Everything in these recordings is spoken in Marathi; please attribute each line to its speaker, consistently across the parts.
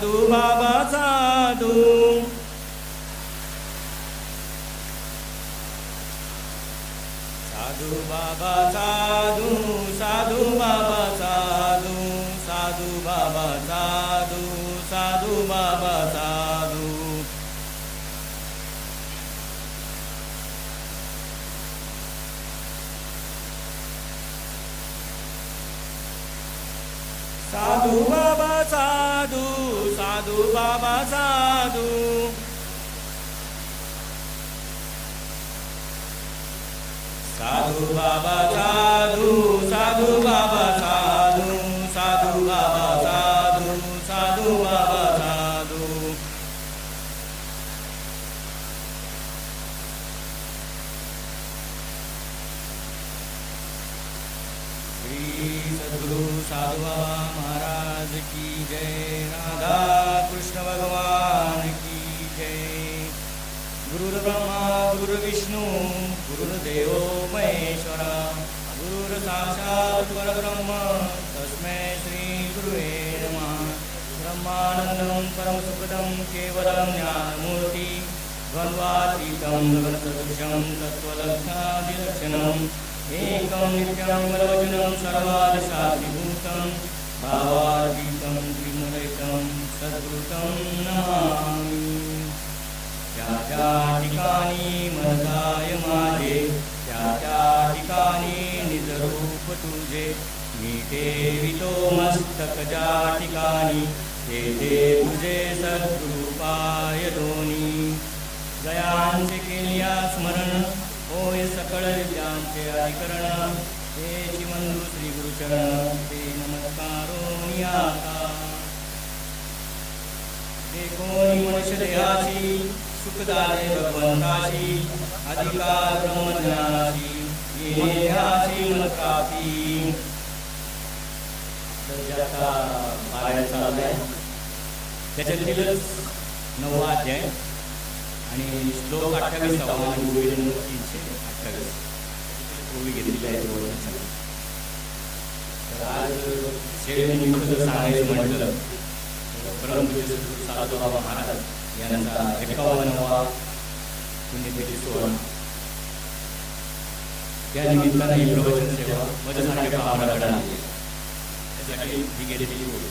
Speaker 1: साधू बाबा साधू साधू बाबा साधू సాజాదు సాధు బాబా సాధు సాధు బాబా సాధు సాధు బాబా సాధు సాధు బాబా సాధు. శ్రీ సద్గురు సాధు బాబా మహారాజ్. महाराज की जय राधा कृष्ण भगवान की जय। गुरुर्ब्रह्मा गुरुर्विष्णू गुरुर्देव महेश्वरा। गुरुर् परब्रह्म तस्मै श्री गुरुवे नमः। ब्रह्मानन्दं परमसुखदं केवलं ज्ञानमूर्ति द्वन्द्वातीतं गगनसदृशं तत्त्वलक्षादिलक्षणम् एकं नित्यं वरवचनं सर्वादशाधिभूतं भावातीतं त्रिमुलैकं सद्गुरुतं नमामि। त्या त्या ठिकाणी मनकाय माझे त्या त्या ठिकाणी निजरूप तुझे मी ठेवितो मस्तक ज्या ठिकाणी तुझे दोन्ही जयांचे स्मरण होय सकळ विद्यांचे अधिकरण। हे श्रीमंधू श्री गुरुचरण ते नमस्कारो नियाता एकोणी मनुष्य देहाशी सुखदाय भगवंताशी अधिकार ब्रह्मज्ञानाशी येहाशी मनकापी आहे अध्याय आणि श्लोक अठ्ठावीस तीनशे अठ्ठावीस. ओवी घेतलेली आहे जवळ तर आज शेळीनिमित्त जर सांगायचं म्हटलं परमपूज्य साधुबाबा महाराज यांचा एकावन्नवा पुण्यतिथी सोहळा. त्या निमित्ताने ही प्रवचन सेवा माझ्यासारख्या कामाकडे आली त्यासाठी ही गेलेली होती.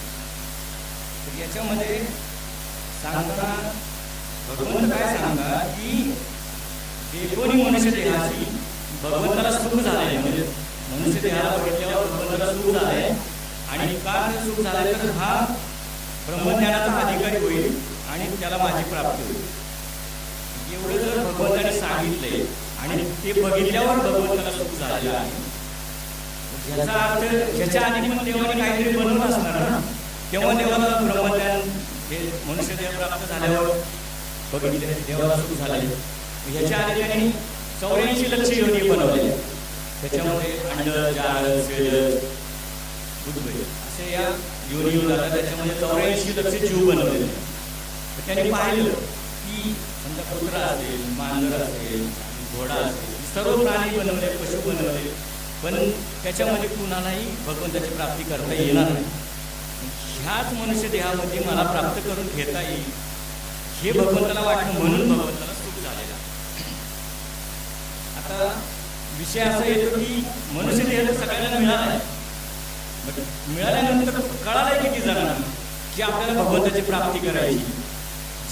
Speaker 1: तर याच्यामध्ये सांगताना भगवंत काय सांगा की जे कोणी मनुष्य देहाची भगवंताला सुख झालंय. म्हणजे मनुष्य देहाला बघितल्यावर भगवंताला सुख झालंय. आणि का सुख झालंय? तर हा ब्रह्मज्ञानाचा अधिकारी होईल आणि त्याला माझी प्राप्ती होईल. एवढं जर भगवंताने सांगितलंय आणि ते बघितल्यावर भगवंताला सुख झालेलं आहे. याचा अर्थ ज्याच्या आधी पण देवाने काहीतरी बनवलं असणार ना? तेव्हा देवाला ब्रह्मज्ञान हे मनुष्य देव प्राप्त झाल्यावर बघितले देवाला सुख झाले याच्या आधी त्यांनी चौऱ्याऐंशी लक्ष योनी बनवले त्याच्यामध्ये अंड जाळ असे या योनी जातात. त्याच्यामध्ये चौऱ्याऐंशी लक्ष जीव बनवलेले तर त्यांनी पाहिलं की समजा कुत्रा असेल मांजर असेल घोडा असेल सर्व प्राणी बनवले पशु बनवले. पण त्याच्यामध्ये कुणालाही भगवंताची प्राप्ती करता येणार नाही. ह्याच मनुष्य देहामध्ये मला प्राप्त करून घेता येईल हे भगवंताला वाटलं म्हणून भगवंताला आता विषय असा येतो की मनुष्य देह सगळ्यांना मिळाला आहे. मिळाल्यानंतर कळालंय किती जणांना की आपल्याला भगवंताची प्राप्ती करायची.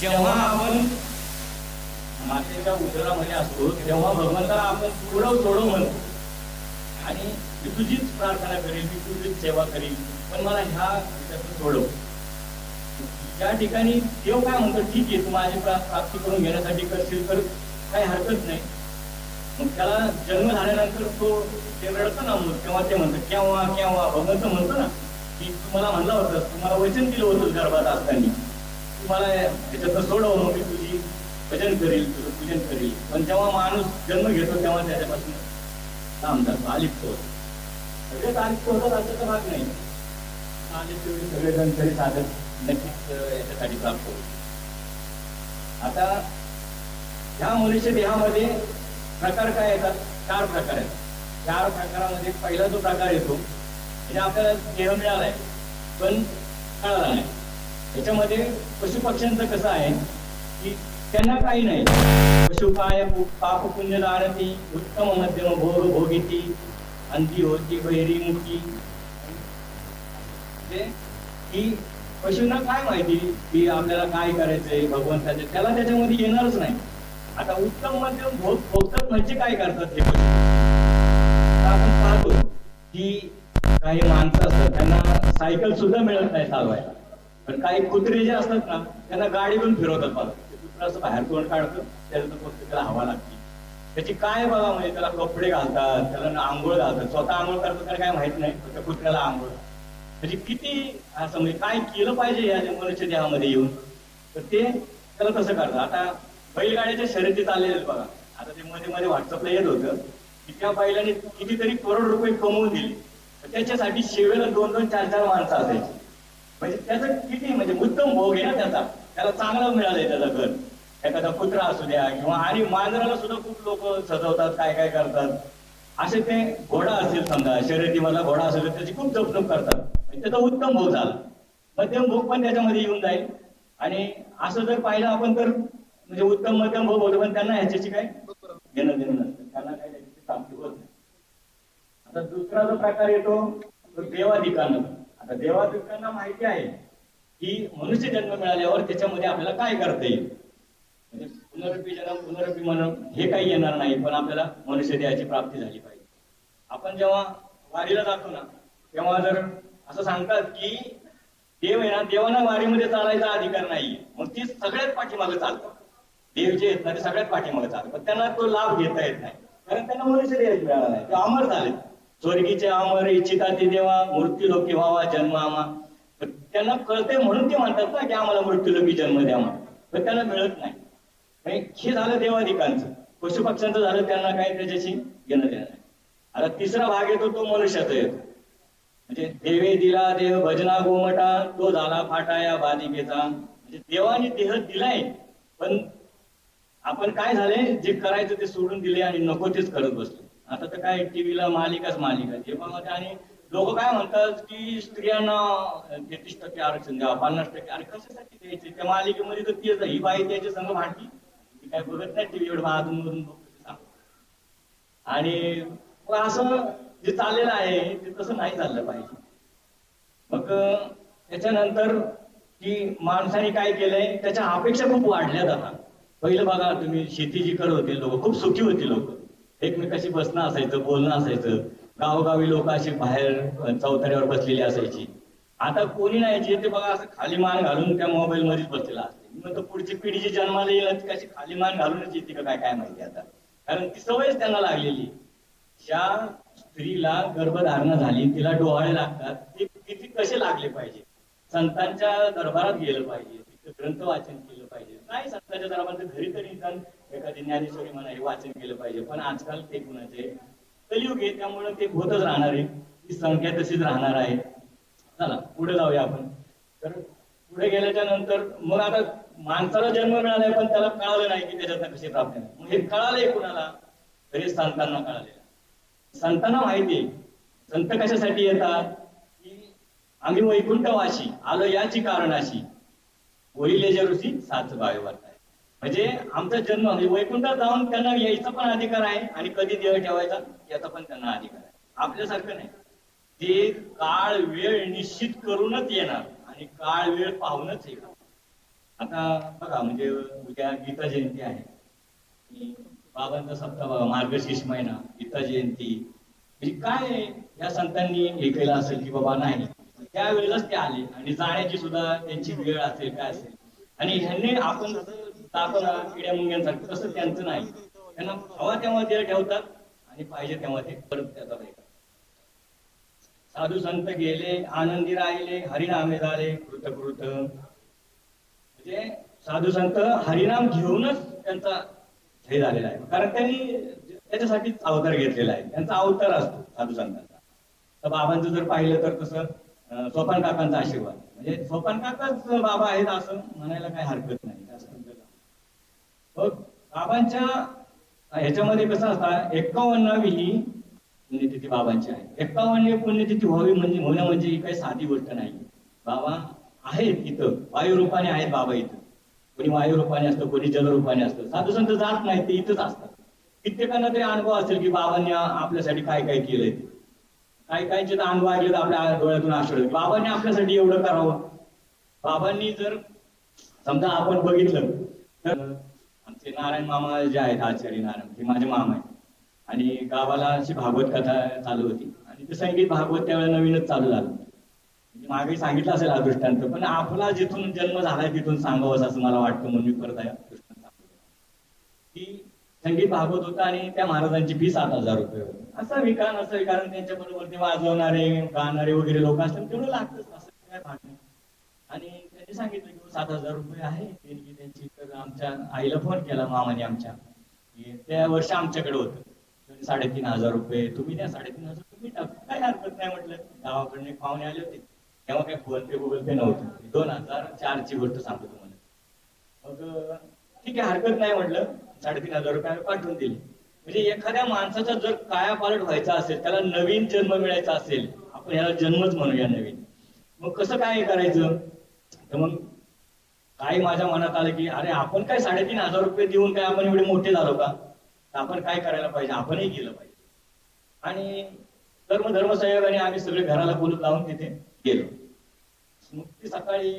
Speaker 1: जेव्हा आपण मातेच्या उदरामध्ये असतो तेव्हा भगवंताला आपण थोडं सोडव म्हणतो. आणि मी तुझीच प्रार्थना करेल मी तुझीच सेवा करेल पण मला ह्या याच्यातून सोडव. त्या ठिकाणी देव काय म्हणतो ठीक आहे तू माझी प्राप्ती करून घेण्यासाठी करशील तर काही हरकत नाही. मग त्याला जन्म झाल्यानंतर तो ते रडतं ना मग तेव्हा ते म्हणतं केव्हा केव्हा? भगवंत म्हणतो ना की तुम्हाला म्हणलं होतं तुम्हाला वचन दिलं होतं गर्भात असताना. तुम्हाला याच्यातनं सोडव मग मी तुझी भजन करील तुझं पूजन करील. पण जेव्हा माणूस जन्म घेतो तेव्हा त्याच्यापासून लांब जातो अलिप्त होतो. सगळेच अलिप्त होतात असं तर भाग नाही. अलिप्त सगळेजण तरी साधत नक्कीच याच्यासाठी प्राप्त होतो. आता ह्या मनुष्य देहामध्ये प्रकार काय येतात चार प्रकार आहेत. चार प्रकारामध्ये पहिला जो प्रकार येतो म्हणजे आपल्याला देह मिळालाय पण कळाला नाही. याच्यामध्ये पशुपक्ष्यांचं कसं आहे की त्यांना काही नाही. पशु काय पाप पुण्य दानती उत्तम मध्यम भोर भोगिती अंती होती बहिरी मुठी. की म्हणजे पशूंना काय माहिती की आपल्याला काय करायचंय भगवंताचे? त्याला त्याच्यामध्ये येणारच नाही. आता उत्तम मध्यम भोग म्हणजे काय करतात हे आपण पाहतो की काही माणसं असतात त्यांना सायकल सुद्धा मिळत नाही चालवायला. पण काही कुत्रे जे असतात ना त्यांना गाडी पण फिरवतात बघा. कुत्रा असं बाहेर तोंड काढतं? त्याला फक्त त्याला हवा लागते. त्याची काय बघा म्हणजे त्याला कपडे घालतात त्याला आंघोळ घालतात. स्वतः आंघोळ करतात त्याला काय माहीत नाही त्या कुत्र्याला आंघोळ. म्हणजे किती असं म्हणजे काय केलं पाहिजे या मनुष्य देहामध्ये येऊन? तर ते त्याला तसं करतात. आता बैलगाड्याच्या शर्यतीत चाललेल्या बघा. आता ते मध्ये मध्ये व्हॉट्सअपला येत होतं. की त्या बैलाने कितीतरी करोड रुपये कमवून दिले. त्याच्यासाठी शेवेला दोन दोन चार चार माणसं असायची. म्हणजे त्याचं किती म्हणजे उत्तम भोग आहे ना त्याचा. त्याला चांगला मिळालंय त्याचा घर. एखादा कुत्रा असू द्या किंवा आणि मांजराला सुद्धा खूप लोक सजवतात काय काय करतात. असे ते घोडा असेल समजा शर्यतीमधला घोडा असेल तर त्याची खूप जपणूक करतात. म्हणजे त्याचा उत्तम भोग झाला. मध्यम भोग पण त्याच्यामध्ये येऊन जाईल. आणि असं जर पाहिलं आपण तर म्हणजे उत्तम मध्यम भोग होतो पण त्यांना ह्याच्याची काय घेणं देणं नसतं. त्यांना काय त्याची प्राप्ती होत नाही. आता दुसरा जो प्रकार येतो तो देवाधिकानं. आता देवाधिकांना माहिती आहे की मनुष्य जन्म मिळाल्यावर त्याच्यामध्ये आपल्याला काय करता येईल? म्हणजे पुनरपी जन्म पुनरपी मरण हे काही येणार नाही पण आपल्याला मनुष्य देहाची प्राप्ती झाली पाहिजे. आपण जेव्हा वारीला जातो ना तेव्हा जर असं सांगतात की देव आहे ना देवाना वारीमध्ये चालायचा अधिकार नाहीये मग ती सगळ्यात पाठीमागे चालतात देव जे आहेत ना ते सगळ्यात पाठीमागे चालतात पण त्यांना तो लाभ घेता येत नाही. कारण त्यांना मनुष्य देश मिळाला नाही. ते अमर झाले स्वर्गीचे अमर इच्छिता ते देवा मृत्यू लोकी व्हावा जन्म आमा त्यांना कळते म्हणून ते म्हणतात ना की आम्हाला मृत्यू लोकी जन्म द्यावा पण त्यांना मिळत नाही. हे झालं देवाधिकांचं. पशु पक्ष्यांचं झालं त्यांना काही त्याच्याशी घेणं देणं नाही. आता तिसरा भाग येतो तो मनुष्याचा येतो. म्हणजे देवे दिला देव भजना गोमटा तो झाला फाटा या बाधिकेचा म्हणजे देवाने देह दिलाय पण आपण काय झाले जे करायचं ते सोडून दिले आणि नको तेच करत बसलो. आता तर काय टीव्हीला मालिकाच मालिका जेव्हा आणि लोक काय म्हणतात की स्त्रियांना तेहतीस टक्के आरक्षण द्यावं पन्नास टक्के अरे कशासाठी द्यायचे? त्या मालिकेमध्ये तर तीच ही बाई त्याच्या संघ भांडली ती काय बघत नाही टीव्ही एवढं अधून मधून आणि असं जे चाललेलं आहे ते तसं नाही चाललं पाहिजे. मग त्याच्यानंतर की माणसाने काय केलंय त्याच्या अपेक्षा खूप वाढल्या जातात पहिलं बघा तुम्ही शेती जी करत होते लोक खूप सुखी होती लोक. एकमेकाशी बसणं असायचं बोलणं असायचं. गावोगावी लोक अशी बाहेर चौथऱ्यावर चौतऱ्यावर बसलेली असायची. आता कोणी नाही जे ते बघा असं खाली मान घालून त्या मोबाईल मध्येच बसलेला असते. मी म्हणतो पुढची पिढी जी जन्माला येईल ती कशी खाली मान घालूनच येते का काय काय माहिती आता. कारण ती सवयच त्यांना लागलेली. ज्या स्त्रीला गर्भधारणा झाली तिला डोहाळे लागतात ते किती कसे लागले पाहिजे? संतांच्या दरबारात गेलं पाहिजे तिथं ग्रंथ वाचन केलं नाही काय संतांच्या दरबारात घरी तरी निदान एखादी ज्ञानेश्वरी म्हणा हे वाचन केलं पाहिजे. पण आजकाल ते कुणाचे? कलियुग आहे त्यामुळे ते होतच राहणार आहे. ही संख्या तशीच राहणार आहे. चला पुढे जाऊया आपण. तर पुढे गेल्याच्यानंतर मग आता माणसाला जन्म मिळालाय पण त्याला कळालं नाही की त्याच्यात कशी प्राप्ती नाही मग हे कळालंय कुणाला? तरी संतांना कळाले संतांना माहिती आहे. संत कशासाठी येतात? की आम्ही वैकुंठवाशी आलो याची कारणाशी बोलिले ऋषी सात बावे वाटताय म्हणजे आमचा जन्म म्हणजे वैकुंठात जाऊन त्यांना यायचा पण अधिकार आहे आणि कधी देह ठेवायचा याचा पण त्यांना अधिकार आहे. आपल्यासारखं नाही. ते काळ वेळ निश्चित करूनच येणार आणि काळ वेळ पाहूनच येणार. आता बघा म्हणजे उद्या गीता जयंती आहे. बाबांचा सप्ताह बघा मार्गशीर्ष महिना गीता जयंती. म्हणजे काय या संतांनी हे केलं असेल की बाबा नाही. त्यावेळेलाच ते आले आणि जाण्याची सुद्धा त्यांची वेळ असेल काय असेल. आणि ह्यांनी आपण जसं किड्या मुंग्यांसारखं तसं त्यांचं नाही. त्यांना हवा तेव्हा ते ठेवतात आणि पाहिजे तेव्हा ते परत त्याचा साधू संत गेले आनंदी राहिले हरिनामे झाले कृतकृत. म्हणजे साधू संत हरिनाम घेऊनच त्यांचा हे झालेला आहे. कारण त्यांनी त्याच्यासाठीच अवतार घेतलेला आहे. त्यांचा अवतार असतो साधू संतांचा. तर बाबांचं जर पाहिलं तर तसं अं, सोपान काकांचा आशीर्वाद. म्हणजे सोपान काकाच बाबा आहेत असं म्हणायला काही हरकत नाही. मग बाबांच्या ह्याच्यामध्ये कसं असतं एक्कावन्नावी ही पुण्यतिथी बाबांची आहे. एक्कावन्न पुण्यतिथी व्हावी म्हणजे होणं म्हणजे ही काही साधी गोष्ट नाही. बाबा
Speaker 2: आहेत इथं. वायुरूपाने आहेत बाबा इथं. कोणी वायुरूपाने असतं कोणी जलरूपाने असतं. साधू संत जात नाही ते इथंच असतात. कित्येकांना तरी अनुभव असेल की बाबांनी आपल्यासाठी काय काय केलंय ते. काही काहींचे तर अंग ऐकले तर आपल्या डोळ्यातून आश्रय. बाबांनी आपल्यासाठी एवढं करावं. बाबांनी जर समजा आपण बघितलं तर आमचे नारायण मामा जे आहेत आचार्य नारायण ते माझे मामा आहेत. आणि गावाला अशी भागवत कथा चालू होती. आणि ते संगीत भागवत त्यावेळेला नवीनच चालू झालं. म्हणजे मागे सांगितलं असेल हा दृष्टांत पण आपला जिथून जन्म झालाय तिथून सांगावं असं मला वाटतं म्हणून मी परत आहे. संगीत भागवत होता आणि त्या महाराजांची फी सात हजार रुपये होती. असं विकान असं कारण त्यांच्या बरोबर ते वाजवणारे गाणारे वगैरे लोक असतात तेवढं लागतच असं काय भाग आणि त्यांनी सांगितलं की सात हजार रुपये आहे देणगी त्यांची तर आमच्या आईला फोन केला मामाने आमच्या त्या वर्ष आमच्याकडे होतं. साडेतीन हजार रुपये तुम्ही द्या साडेतीन हजार तुम्ही टाका. काय हरकत नाही म्हटलं. गावाकडून पाहुणे आले होते. तेव्हा काही फोन पे गुगल पे नव्हतं. दोन हजार चारची गोष्ट सांगतो तुम्हाला. मग ठीक आहे हरकत नाही म्हटलं. साडेतीन हजार रुपये आम्ही पाठवून दिले. म्हणजे एखाद्या माणसाचा जर कायापालट व्हायचा असेल त्याला नवीन जन्म मिळायचा असेल आपण याला जन्मच म्हणूया नवीन. मग कसं काय करायचं? तर मग काही माझ्या मनात आलं की अरे आपण काय साडेतीन हजार रुपये देऊन काय आपण एवढे मोठे झालो का? तर आपण काय करायला पाहिजे? आपणही केलं पाहिजे. आणि धर्म धर्म सहयोगाने आम्ही सगळे घराला बोलत लावून तिथे गेलो. मग ती सकाळी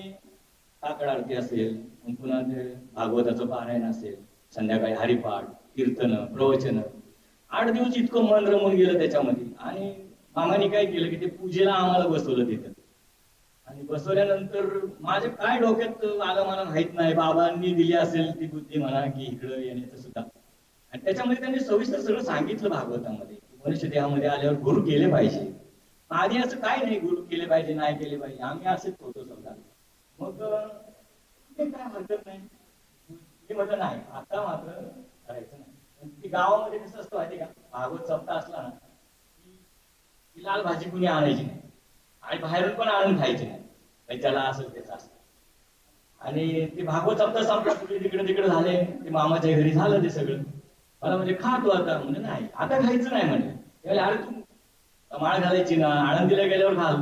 Speaker 2: काकड आरती असेल मग पुन्हा ते भागवताचं पारायण असेल संध्याकाळी हरिपाठ कीर्तन प्रवचन. आठ दिवस इतकं मन रमून गेलं त्याच्यामध्ये. आणि मामाने काय केलं की ते पूजेला आम्हाला बसवलं तिथं. आणि बसवल्यानंतर माझ्या काय डोक्यात आलं मला माहीत नाही. बाबांनी दिली असेल ती बुद्धी म्हणा की इकडं येण्याचं सुद्धा. आणि त्याच्यामध्ये त्यांनी सविस्तर सगळं सांगितलं भागवतामध्ये. मनुष्य देहामध्ये आल्यावर गुरु केले पाहिजे. आधी असं काय नाही गुरु केले पाहिजे नाही केले पाहिजे. आम्ही असेच होतो समजा मग काय हरकत नाही. मी म्हटलं नाही आता मात्र करायचं नाही. पण ती गावामध्ये कसं असतं माहिती का? भागवत सप्ताह असला ना की ती लाल भाजी कुणी आणायची नाही. आणि बाहेरून पण आणून खायची नाही. म्हणजे त्याला असं त्याचं असं आणि ते भागवत सप्ताह संपला कुठे तिकडे तिकडे झाले. ते मामाच्या घरी झालं ते सगळं. मला म्हणजे खा तू आता. म्हणजे नाही आता खायचं नाही म्हणजे अरे तू माळ घालायची ना आळंदीला गेल्यावर घाल.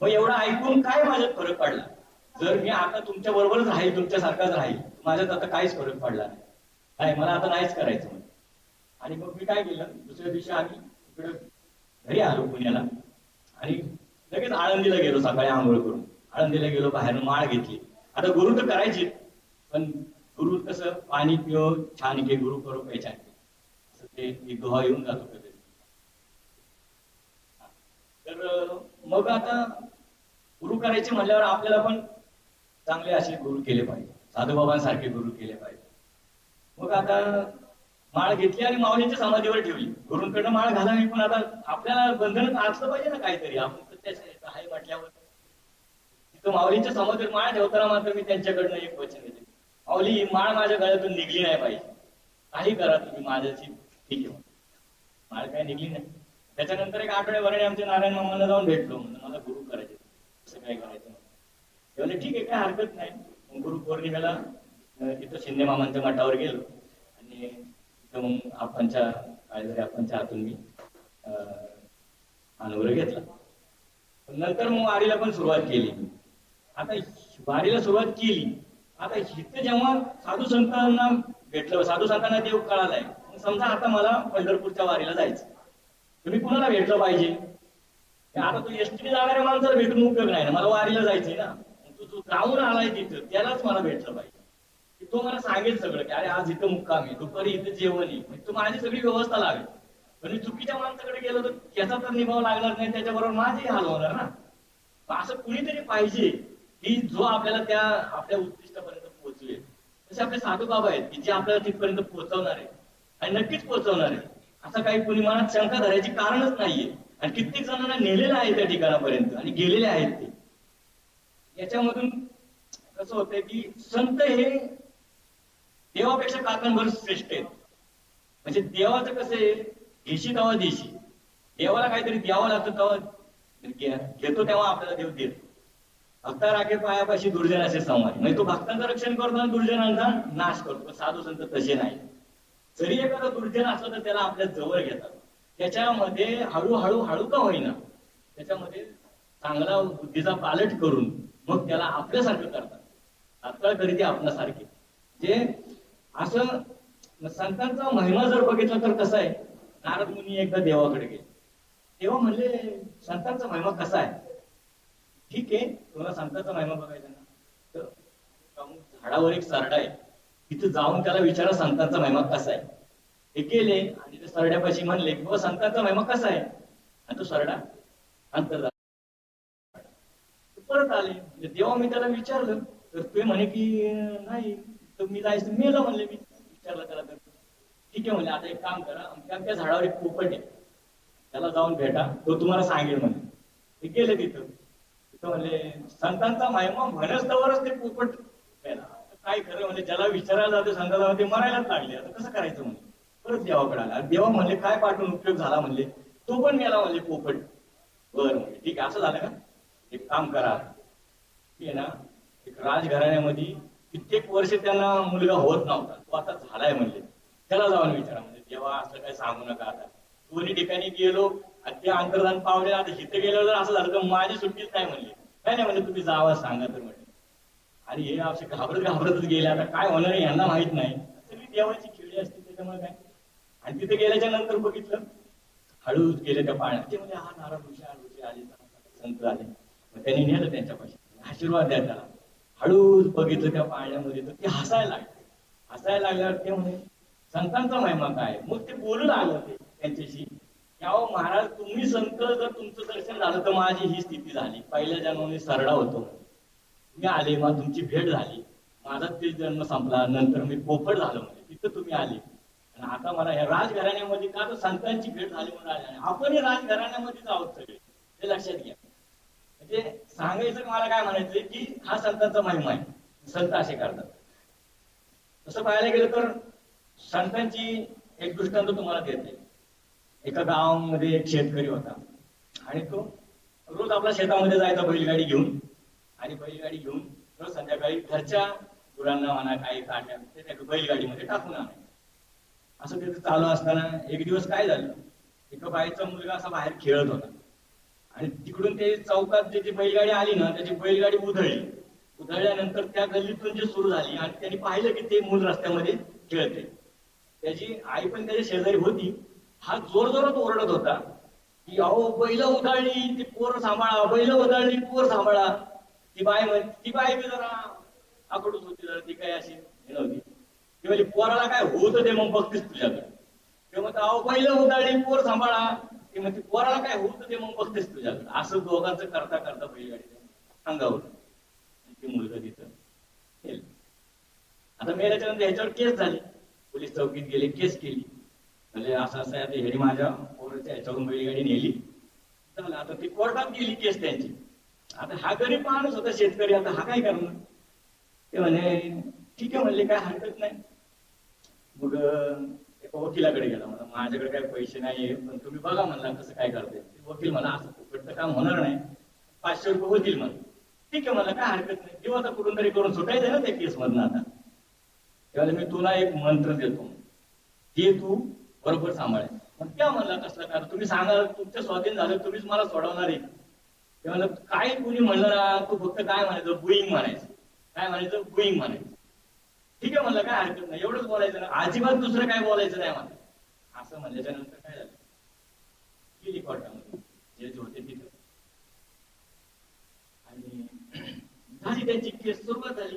Speaker 2: मग एवढं ऐकून काय माझ्यात फरक पडला? जर मी आता तुमच्या बरोबरच राहील तुमच्यासारखाच राहील माझ्यात आता काहीच फरक पडला नाही. नाही मला आता नाहीच करायचं म्हणजे आणि मग मी काय केलं? दुसऱ्या दिवशी आम्ही इकडे घरी आलो पुण्याला. आणि लगेच आळंदीला गेलो सकाळी आंघोळ करून. आळंदीला गेलो बाहेरून माळ घेतली. आता गुरु तर करायचे पण गुरु कसं पाणी पिओ छान घे गुरु करू प्यायच्या असं ते एक येऊन जातो कधी. तर मग आता गुरु करायचे म्हणल्यावर आपल्याला पण चांगले असे गुरु केले पाहिजे. साधूबाबांसारखे गुरु केले पाहिजे. मग आता माळ घेतली आणि माऊलींच्या समाधीवर ठेवली. गुरुंकडनं माळ घालावी पण आता आपल्याला बंधन असलं पाहिजे ना काहीतरी. आपण प्रत्यक्ष त्याच्या आहे म्हटल्यावर. तिथं माऊलींच्या समाधीवर माळ ठेवताना मात्र मी त्यांच्याकडनं एक वचन घेते माऊली ही माळ माझ्या गळ्यातून निघली नाही पाहिजे काही करा तुम्ही माझ्याशी ठीक आहे. माळ काय निघली नाही. त्याच्यानंतर एक आठवड्याभराने आमच्या नारायण मामाला जाऊन भेटलो. म्हणजे मला गुरु करायचे असं काय करायचं? म्हणले ठीक आहे काय हरकत नाही. मग गुरु पौर्णिमेला तिथं शिंदे मामांच्या मठावर गेलो. आणि तिथं मग आपणच्या काळेजरी आपणच्या हातून मी अनुभव घेतला. नंतर मग वारीला पण सुरुवात केली आता वारीला सुरुवात केली. आता इथं जेव्हा साधू संतांना भेटलं साधू संतांना देव कळालाय. समजा आता मला पंढरपूरच्या वारीला जायचं तुम्ही कुणाला भेटलं पाहिजे? आता तू एसटीने जाणाऱ्या माणसाला भेटून उपयोग नाही ना. मला वारीला जायचंय ना. तू तू जाऊन आलाय तिथं त्यालाच मला भेटलं पाहिजे. की तो मला सांगेल सगळं की अरे आज इथं मुक्काम आहे दुपारी इथं जेवण आहे. म्हणजे तू माझी सगळी व्यवस्था लागेल पण चुकीच्या माणसाकडे गेलो तर त्याचा तर निभाव लागणार नाही त्याच्याबरोबर माझेही हाल होणार ना. असं कुणीतरी पाहिजे की जो आपल्याला त्या आपल्या उद्दिष्टापर्यंत पोहोचवेल. तसे आपले साधू बाबा आहेत की जे आपल्याला तिथपर्यंत पोहोचवणार. आहे आणि नक्कीच पोहोचवणार. आहे असं काही कुणी मनात शंका धरायची कारणच नाहीये. आणि कित्येक जणांना नेलेलं आहे त्या ठिकाणापर्यंत आणि गेलेले आहेत ते. याच्यामधून कसं होतंय की संत हे देवापेक्षा काकांवर श्रेष्ठ आहेत. म्हणजे देवाचं कसं आहे घेशी तेव्हा देशी. देवाला काहीतरी द्यावं लागतं तेव्हा घेतो तेव्हा आपल्याला देव देतो. भक्ता राखे पायापाशी दुर्जन असे संवाद म्हणजे तो भक्तांचं रक्षण करतो आणि दुर्जनांचा नाश करतो. साधू संत तसे नाही. जरी एखादा दुर्जन असलं तर त्याला आपल्या जवळ घेतात. त्याच्यामध्ये हळूहळू हळू का होईना त्याच्यामध्ये चांगला बुद्धीचा पालट करून मग त्याला आपल्यासारखं करतात. तात्काळ करी ते आपल्यासारखे. जे असं संतांचा महिमा जर बघितला तर कसा आहे? नारद मुनी एकदा देवाकडे गेले. तेव्हा म्हणले संतांचा महिमा कसा आहे? ठीक आहे तुला संतांचा महिमा बघायचा ना. तर झाडावर एक सरडा आहे. तिथे जाऊन त्याला विचारा संतांचा महिमा कसा आहे? हे गेले आणि ते सरड्यापाशी म्हणले की बाबा संतांचा महिमा कसा आहे? आणि तो सरडा अंतर झाला. परत आले. म्हणजे तेव्हा मी त्याला विचारलं तर ते म्हणे की नाही तर मी जायचं मेलं म्हणले मी. विचारलं त्याला तर. ठीक आहे म्हणले आता एक काम करा आमच्या त्या झाडावर एक पोपट आहे. त्याला जाऊन भेटा. तो तुम्हाला सांगेल म्हणे. ते गेले तिथं. तिथं म्हणले संतांचा मायमा म्हणच तवरच ते पोपट काय खरं म्हणजे ज्याला विचारायला जातो संतांना ते मरायलाच लागले. आता कसं करायचं म्हणजे परत देवाकडे आला. देवा म्हणले काय पाठवून उपयोग झाला? म्हणले तो पण गेला म्हणले पोपट. बरं म्हणजे ठीक आहे असं झालं का? एक काम करा. की आहे ना एक राजघराण्यामध्ये कित्येक वर्ष त्यांना मुलगा होत नव्हता. तो आता झालाय म्हणले त्याला जाऊन विचारा म्हणजे देवा असं काय सांगू नका आता. दोन्ही ठिकाणी गेलो आणि ते अंतर्धान पावले. आता हिथं गेलो जर असं झालं तर माझी सुट्टीच नाही म्हणले. काय नाही म्हणले तुम्ही जावा सांगा तर म्हणजे आणि हे असे घाबरत घाबरतच गेले. आता काय होणार यांना माहीत नाही. सगळी देवाची खेळी असते त्याच्यामुळे काय? आणि तिथे गेल्याच्यानंतर बघितलं. हळूच गेले त्या पाण्यात. ते म्हणजे हा नारा ऋषी ऋषी आले संत आले त्यांनी नेलं त्यांच्यापाशी आशीर्वाद द्यायचा. हळूच बघितलं त्या पाळण्यामध्ये. तर ते हसायला लागले. हसायला लागल्यावर ते म्हणे संतांचा महिमा काय? मग ते बोलू लागलं ते त्यांच्याशी. की अहो महाराज तुम्ही संत जर तुमचं दर्शन झालं तर माझी ही स्थिती झाली. पहिल्या जन्माने सरडा होतो. तुम्ही आले मग तुमची भेट झाली. माझा ते जन्म संपला. नंतर मी पोपट झालो म्हणजे तिथं तुम्ही आले. आणि आता मला या राजघराण्यामध्ये का तर संतांची भेट झाली म्हणून आले आपण आपणही राजघराण्यामध्येच आहोत सगळे. हे लक्षात घ्या. म्हणजे सांगायचं मला काय म्हणायचंय की हा संतांचा महिमा आहे. संत असे करतात. तसं पाहायला गेलं तर संतांची एक दृष्टांत तुम्हाला देते. एका गावामध्ये एक शेतकरी होता. आणि तो रोज आपल्या शेतामध्ये जायचा बैलगाडी घेऊन. आणि बैलगाडी घेऊन रोज संध्याकाळी घरच्या गुरांना म्हणा काही काट्या ते त्या बैलगाडीमध्ये टाकून आणायचं. असं तिथे चालू असताना एक दिवस काय झालं? एका बाईचा मुलगा असा बाहेर खेळत होता. आणि तिकडून ते चौकात जे बैलगाडी आली ना त्याची बैलगाडी उधळली. उधळल्यानंतर त्या गल्लीतून जे सुरू झाली आणि त्यांनी पाहिलं की ते मूल रस्त्यामध्ये खेळते. त्याची आई पण त्याच्या शेजारी होती. हा जोर जोरात ओरडत होता की अहो बैल उधळली ती पोर सांभाळा बैल उधळली पोर सांभाळा. ती बाय म्हण ती बाई मी जरा आकडूच होती जरा ती काय अशी हे नव्हती. ती म्हणजे पोराला काय होत ते मग बघतीस तुझ्याकडे. ते म्हणतो अहो बैल उधळली पोर सांभाळा. मग ते पोराला काय होत ते मग बघतेस तुझ्याकडे असं दोघांचं करता करता बैलगाडी अंगावर. ते मुलगा तिथं आता मेल्याच्या नंतर ह्याच्यावर केस झाली. पोलीस चौकीत गेले केस केली. म्हणजे असं असं आता हेडी माझ्या पोराच्या ह्याच्यावरून बैलगाडी नेली. झालं आता ती कोर्टात गेली केस त्यांची. आता हा गरीब माणूस होता शेतकरी आता हा काय करणार? ते म्हणे ठीक आहे म्हणले काय हरकत नाही. मग वकिलाकडे गेला. मला माझ्याकडे काही पैसे नाहीये पण तुम्ही बघा म्हणला कसं काय करते वकील म्हणा असं फुकट तर काम होणार नाही. पाचशे रुपये होतील म्हणून ठीक आहे मला काय हरकत नाही. किंवा आता कुठून तरी करून सुटायचं ना त्या केस मधनं आता तेव्हा मी तुला एक मंत्र देतो. हे तू बरोबर सांभाळ. मग त्या म्हणला कसला कारण? तुम्ही सांगा तुमच्या स्वाधीन झालं तुम्हीच मला सोडवणार आहे. तेव्हा काय कुणी म्हणलं ना तू फक्त काय म्हणायचं? बुईंग म्हणायचं. काय म्हणायचं? बुईंग म्हणायचं. ठीक आहे म्हणलं काय हरकत नाही. एवढंच बोलायचं ना. अजिबात दुसरं काय बोलायचं नाही मला असं म्हणल्याच्या नंतर काय झालं? गेली कोर्टामध्ये. जे होते तिथं. आणि झाली त्यांची केस सुरुवात झाली.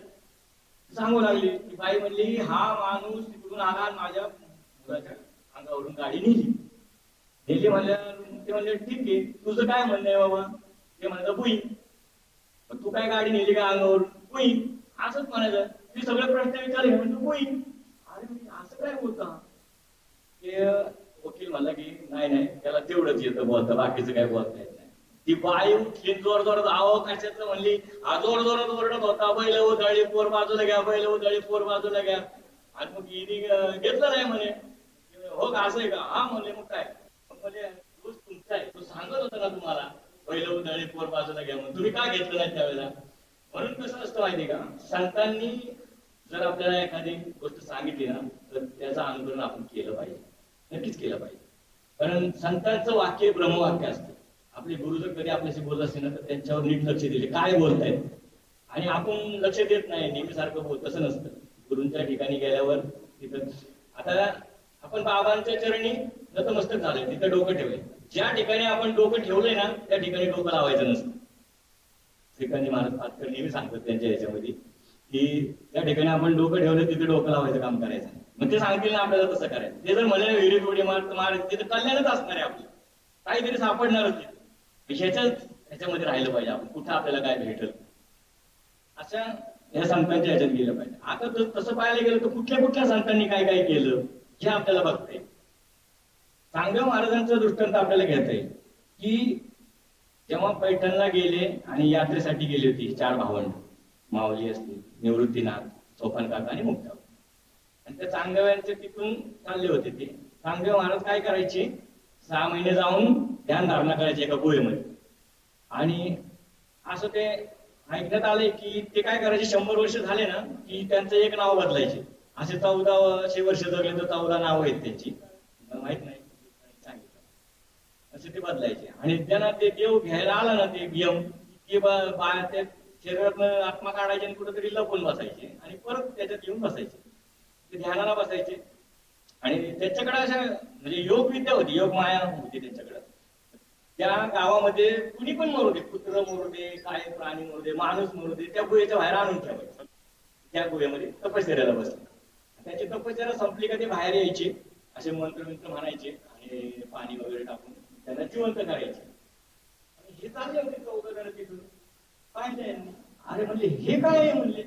Speaker 2: सांगू लागली. की बाई म्हणली हा माणूस तिकडून आला आणि माझ्या मुलाच्या अंगावरून गाडी नेली. नेली म्हणल्या ते म्हणले ठीक आहे. तुझं काय म्हणणं आहे बाबा? ते म्हणलं बुई. तू काय गाडी नेली का अंगावरून? बुई. असंच म्हणायचं. ती सगळे प्रश्न विचारले म्हणजे होईल अरे असं काय बोलता? ते वकील म्हणला की नाही नाही त्याला तेवढंच येतं बोलतं बाकीचं काय बोलता येत नाही. ती बाई उठली जोर जोरात आहो कशाचं म्हणली? हा जोर जोरात ओरडत होता बैल उधळी पोर बाजूला घ्या बैल उधळी पोर बाजूला घ्या. आणि मग हिने घेतलं नाही म्हणे. हो का असं आहे का? हा म्हणले मग काय? म्हणजे तूच तुमचा आहे तो सांगत होता ना तुम्हाला बैल उधळी पोर बाजूला घ्या म्हणून तुम्ही का घेतलं नाही त्यावेळेला? म्हणून कसं असतं माहिती का? संतांनी जर आपल्याला एखादी गोष्ट सांगितली ना तर त्याचं अनुकरण आपण केलं पाहिजे. नक्कीच केलं पाहिजे. कारण संतांचं वाक्य ब्रह्मवाक्य असतं. आपले गुरु जर कधी आपल्याशी बोलत असतील ना तर त्यांच्यावर नीट लक्ष दिले. काय बोलतायत? आणि आपण लक्ष देत नाही. नेहमीसारखं बोल तसं नसतं. गुरूंच्या ठिकाणी गेल्यावर तिथं आता आपण बाबांच्या चरणी नतमस्तक झालंय. तिथं डोकं ठेवलंय. ज्या ठिकाणी आपण डोकं ठेवलंय ना त्या ठिकाणी डोकं लावायचं नसतं. श्रीकांत महाराज आजकाल नेहमी सांगतात त्यांच्या याच्यामध्ये की त्या ठिकाणी आपण डोकं ठेवलं तिथे डोकं लावायचं काम करायचं. मग ते सांगतील ना आपल्याला तसं करायचं. ते जर म्हणे विहिरीत उडी मार मार तिथे कल्याणच असणार आहे आपलं. काहीतरी सापडणारच तिथे ह्याच्याच ह्याच्यामध्ये राहिलं पाहिजे आपण. कुठं आपल्याला काय भेटल? अशा या संतांच्या ह्याच्यात गेलं पाहिजे. आता जर तसं पाहायला गेलं तर कुठल्या कुठल्या संतांनी काय काय केलं हे आपल्याला बघता येईल. चांगल्या महाराजांचा दृष्टांत आपल्याला घेता येईल. की जेव्हा पैठणला गेले आणि यात्रेसाठी गेली होती. चार भावंड. माऊली असतील निवृत्तीनाथ सोपान काका आणि मुक्ता. आणि त्या चांगव्यांचे तिथून चालले होते ते. चांगदेव महाराज काय करायचे? सहा महिने जाऊन ध्यान धारणा करायचे एका गुहेमध्ये. आणि असं ते ऐकण्यात आले की ते काय करायचे? शंभर वर्ष झाले ना की त्यांचं एक नाव बदलायचे. असे चौदाशे वर्ष जगले तर चौदा नाव आहेत त्यांची. माहीत नाही. असं ते बदलायचे? आणि त्यांना ते देव घ्यायला आला ना ते यम ते त्या शरीरातनं आत्मा काढायचे आणि कुठेतरी लपून बसायचे आणि परत त्याच्यात येऊन बसायचे. ते ध्यानाला बसायचे. आणि त्याच्याकडे अशा म्हणजे योग विद्या होती योग माया होती त्यांच्याकडे. त्या गावामध्ये कुणी पण मरू दे कुत्र मरू दे काय प्राणी मरू दे माणूस मरू दे त्या गुहेच्या बाहेर आणून ठेवायचं. त्या गुहेमध्ये तपश्चर्याला बसले. त्याची तपश्चर्या संपली का ते बाहेर यायचे असे मंत्र मंत्र म्हणायचे आणि पाणी वगैरे टाकून त्यांना जिवंत करायचे. आणि हे चालले होते चौघ जण तिथून पाहिजे यांनी. अरे म्हणले हे काय आहे म्हणले?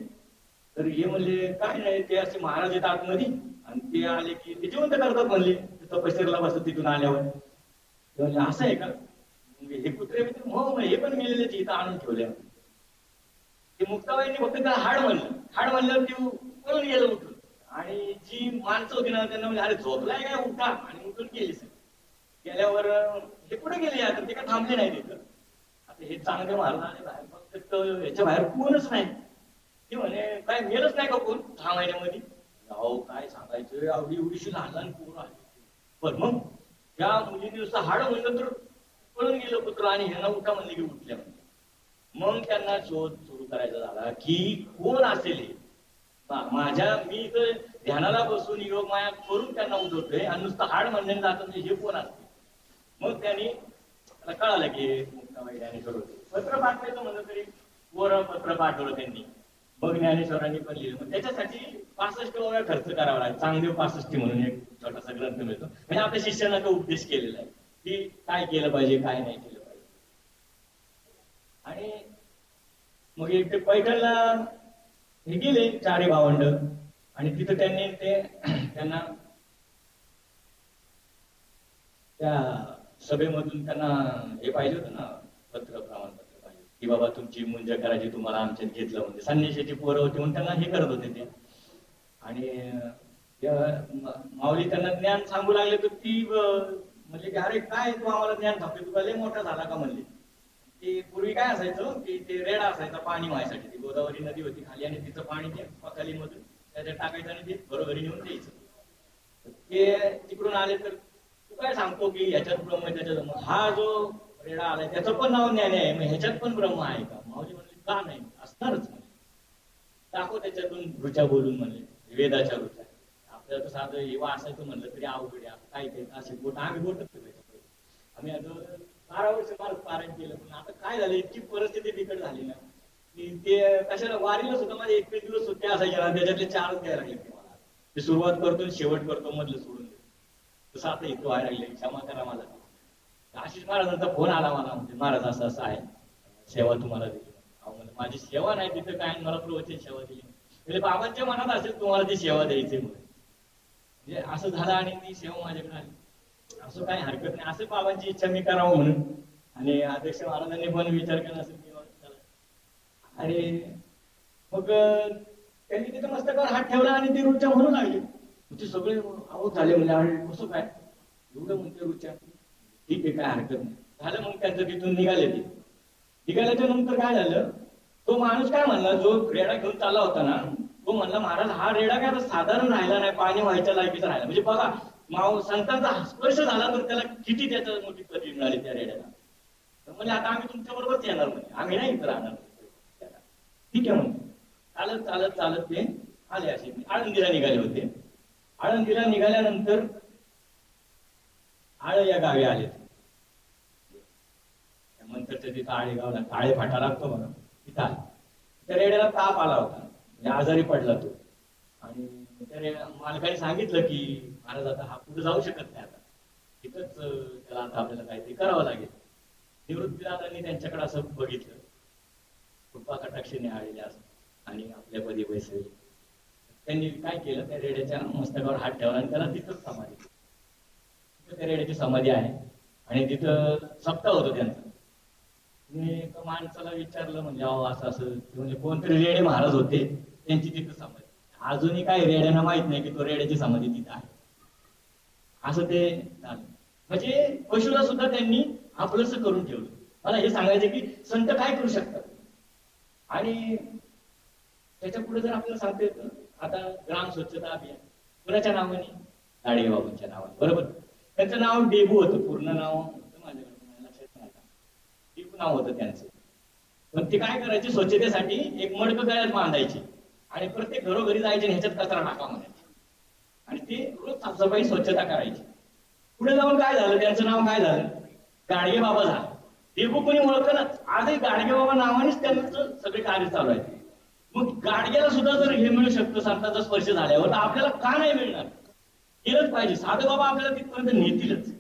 Speaker 2: तर हे म्हणले काय नाही ते असे महाराज येतात आतमध्ये. आणि ते आले की ते जिवंत करतात म्हणले. तपश्चरला बसत तिथून आल्यावर. म्हणजे असं आहे का? म्हणजे हे कुत्रे म्हणजे मित्र हो हे पण मेलेले इथं आणून ठेवले ते मुक्ताबाईंनी फक्त त्याला हाड म्हणलं हाड म्हणल्यावर ते पळून गेलं उठून. आणि जी माणसं होती ना त्यांना म्हणजे अरे झोपलाय काय? उठा. आणि उठून गेली सर गेल्यावर हे कुठे गेले? आता ते काय थांबले नाही तिथं आता हे चांगले मारलं बाहेर फक्त याच्या बाहेर कोणच नाही. ते म्हणे काय मेलच नाही का कोण दहा महिन्यामध्ये अहो काय सांगायचं? एवढी एवढीशी लहान लहान पोरं आली पण मग त्या मुलीने नुसतं हाड म्हणलं तर पळून गेलं पुत्र आणि ह्यांना उठा म्हणले की उठल्या मग त्यांना शोध सुरू करायचा झाला की कोण असेल हे? माझ्या मी इथं ध्यानाला बसून योग माया करून त्यांना उठवतोय आणि नुसतं हाड म्हणण्याने जातं म्हणजे हे कोण असतं मग त्यांनी त्याला कळालं की मुक्ताबाई ज्ञानेश्वर होते. पत्र पाठवायचं म्हणलं तरी वर पत्र पाठवलं त्यांनी. मग ज्ञानेश्वरांनी पण लिहिलं. मग त्याच्यासाठी पासष्ट वेळा खर्च करावा लागेल. चांगदेव पासष्टी म्हणून एक छोटासा ग्रंथ मिळतो. म्हणजे आपल्या शिष्यांना तो उपदेश केलेला आहे की काय केलं पाहिजे काय नाही केलं पाहिजे. आणि मग एक ते पैठणला हे गेले चारे भावंड. आणि तिथं त्यांनी ते त्यांना त्या सभेमधून त्यांना हे पाहिजे होतं ना पत्र प्रमाणपत्र पाहिजे की बाबा तुमची मुंज करायची तुम्हाला आमच्यात घेतलं म्हणजे संन्याशाची पोरं होती म्हणून त्यांना हे करत होते ते. आणि माऊली त्यांना ज्ञान सांगू लागले तर ती म्हणजे की अरे काय तू आम्हाला ज्ञान सांगतोय तुला लय मोठा झाला का? म्हणले. ते पूर्वी काय असायचं की ते रेडा असायचा पाणी व्हायसाठी. ती गोदावरी नदी होती खाली आणि तिचं पाणी ते पकालीमधून त्याच्यात टाकायचं आणि ते बरोबरी नेऊन द्यायचं. ते तिकडून आले तर काय सांगतो की ह्याच्यात ब्रह्म त्याच्यात हा जो रेडा आलाय त्याचं पण नाव ज्ञान आहे मग ह्याच्यात पण ब्रह्म आहे का? माऊली म्हणले का नाही? असणारच म्हणजे दाखव त्याच्यातून रुचा बोलून म्हणले वेदाच्या रुचा आपल्याला तर साधं युवा असायचं म्हणलं तरी अवघड आहे. काय काय असे बोट आम्ही बोटच आम्ही आता बारा वर्ष मार्ग पारायण केलं पण आता काय झालं इतकी परिस्थिती बिकट झाली ना. की ते कशाला वारीला सुद्धा माझे एकवीस दिवस सुट्ट्या असायच्या त्याच्यातले चारच द्यायला लागले मला. ते सुरुवात करतो शेवट करतो मधलं सोडून. तसं आता इथं व्हायला लागले. क्षमा करा मला. आशिष महाराजांचा फोन आला मला. म्हणजे महाराज असं असं आहे. सेवा तुम्हाला दिली. माझी सेवा नाही तिथं काय? मला प्रवचन सेवा दिली? म्हणजे बाबांच्या मनात असेल तुम्हाला ती सेवा द्यायची म्हणून म्हणजे असं झालं आणि ती सेवा माझ्याकडे आली. असं काही हरकत नाही. असं बाबांची इच्छा मी करावं म्हणून. आणि अध्यक्ष महाराजांनी पण विचार केला असेल आणि मग त्यांनी तिथे मस्तकावर हात ठेवला आणि ती रुचा म्हणू लागली. ते सगळे अहो झाले म्हणजे अरे कसं काय? एवढं म्हणते रुचा ठीक आहे काय हरकत नाही. झालं मग त्यांचं तिथून निघाले ते. निघाल्याच्या नंतर काय झालं? तो माणूस काय म्हणला? जो रेडा घेऊन चालला होता ना तो म्हणला महाराज हा रेडा काय आता साधारण राहिला नाही पाणी व्हायच्या लायकीचा राहिला. म्हणजे बघा माव संतांचा स्पर्श झाला तर त्याला किती त्याच्या मोठी पदवी मिळाली त्या रेड्याला? तर म्हणजे आता आम्ही तुमच्या बरोबरच येणार म्हणजे आम्ही नाही इथं राहणार. ठीक आहे म्हणून चालत चालत चालत ते आले असे. आळंदीला निघाले होते. आळंदीला निघाल्यानंतर आळ या गावी आले. नंतरच्या तिथं आळेगावला काळे फाटा लागतो म्हणून तिथं आले. त्या रेड्याला ताप आला होता. म्हणजे आजारी पडला तो. आणि त्या रे- मालकाने सांगितलं की महाराज आता हा पुढे जाऊ शकत नाही आता. तिथंच त्याला आता आपल्याला काहीतरी करावं लागेल. निवृत्तीनाथांनी त्यांच्याकडे असं बघितलं. कृपा कटाक्षीने आलेले असं. आणि आपल्या पदी बैसले त्यांनी काय केलं? त्या रेड्याच्या मस्तकावर हात ठेवला आणि त्याला तिथंच समाधी तिथं त्या रेड्याची समाधी आहे आणि तिथं सप्ताह होतो त्यांचा. मी एका माणसाला विचारलं म्हणजे अहो असं असं म्हणजे कोणतरी रेडे महाराज होते त्यांची तिथं समाधी. अजूनही काय रेड्यांना माहीत नाही की तो रेड्याची समाधी तिथं आहे. असं ते झालं. म्हणजे पशुला सुद्धा त्यांनी आपलंस करून ठेवलं. मला हे सांगायचं की संत काय करू शकतात? आणि त्याच्या पुढे जर आपल्याला सांगता येतं आता ग्राम स्वच्छता अभियान. कोणाच्या नावाने? गाडगे बाबांच्या नावाने. बरोबर? त्यांचं नाव डेबू होतं. पूर्ण नाव होतं माझ्याकडे. लक्षात नाही आता डेबू नाव होतं त्यांचं. पण ते काय करायचे? स्वच्छतेसाठी एक मडक गळ्यात बांधायचे. आणि प्रत्येक घरोघरी जायचे ह्याच्यात कचरा टाका म्हणायचे. आणि ते रोज साफसफाई स्वच्छता करायची. पुढे जाऊन काय झालं? त्यांचं नाव काय झालं? गाडगे बाबा झालं. डेबू कोणी ओळखलं आजही गाडगे बाबा नावानेच त्यांचं सगळे कार्य चालू आहे. मग गाडग्याला सुद्धा जर हे मिळू शकतं संतांचा स्पर्श झाल्यावर तर आपल्याला का नाही मिळणार? केलंच पाहिजे. साधे बाबा आपल्याला तिथपर्यंत नेतीलच.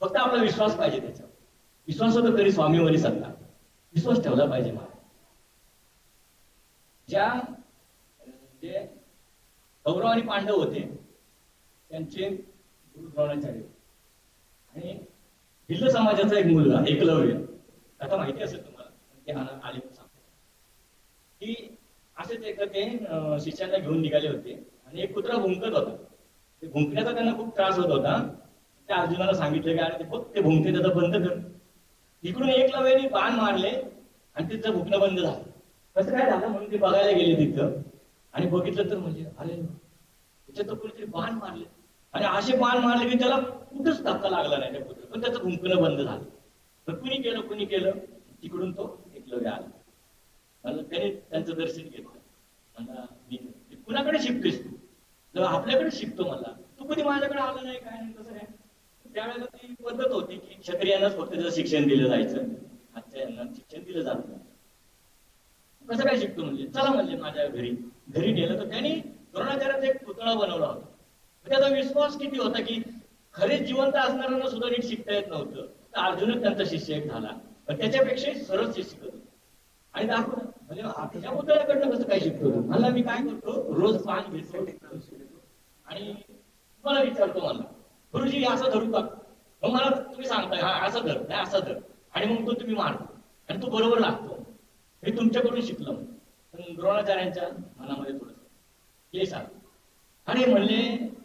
Speaker 2: फक्त आपला विश्वास पाहिजे त्याच्यावर. विश्वास होता तरी स्वामीवरी सत्ता. विश्वास ठेवला पाहिजे मला. ज्या जे कौरव आणि पांडव होते त्यांचे गुरु द्रोणाचार्य. आणि भिल्ल समाजाचा एक मुलगा एकलव्य. आता माहिती असेल तुम्हाला ते आले सांगतो. की असेच एकदा ते शिष्यांना घेऊन निघाले होते. आणि एक कुत्रा भुंकत होता. ते भुंकण्याचा त्यांना खूप त्रास होत होता. त्या अर्जुनाला सांगितलं की अरे ते बघ ते भुंकते त्याचा बंद कर. इकडून एक लव्याने बाण मारले आणि तिचं भुकणं बंद झालं. कसं काय झालं? म्हणून ते बघायला गेले तिथं. आणि बघितलं तर म्हणजे अरे त्याच्यात कुणीतरी बाण मारले. आणि असे बाण मारले की त्याला कुठंच धक्का लागला नाही त्या कुत्र्याला. पण त्याचं भुंकणं बंद झालं. तर कुणी केलं? कुणी केलं? तिकडून तो एकलव्य आला. मला त्याने त्यांचं दर्शन घेतलं. मला मी कुणाकडे शिकतेस तू? जर आपल्याकडे शिकतो मला. तू कधी माझ्याकडे आला नाही काय नाही कसं आहे त्यावेळेला ती पद्धत होती की क्षत्रियांनाच फक्त त्याचं शिक्षण दिलं जायचं. आजच्या यांना शिक्षण दिलं जात नाही. कसं काय शिकतो म्हणजे? चला म्हणजे माझ्या घरी. घरी नेलं तर त्यांनी द्रोणाचार्याचा एक पुतळा बनवला होता. म्हणजे त्याचा विश्वास किती होता की खरे जिवंत असणाऱ्यांना सुद्धा नीट शिकता येत नव्हतं. तर अर्जुनच त्यांचा शिष्य एक झाला. पण त्याच्यापेक्षाही सरळ शिष्य शिकत होते. आणि दाखवलं म्हणजे आपल्या पुतळ्याकडनं कसं काय शिकतो मला मी काय करतो? रोज पाणी घेतो आणि तुम्हाला विचारतो मला गुरुजी असं धरू का? मग मला तुम्ही सांगताय हा असं धर नाही असं धर. आणि मग तो तुम्ही मारतो आणि तो बरोबर लागतो. हे तुमच्याकडून शिकलो. पण द्रोणाचार्यांच्या मनामध्ये थोडस हे सांग आणि म्हणले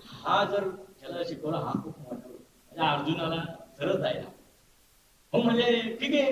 Speaker 2: हा जर त्याला शिकवला हा खूप मोठा म्हणजे अर्जुनाला सरळ जायला मग म्हणले ठीक आहे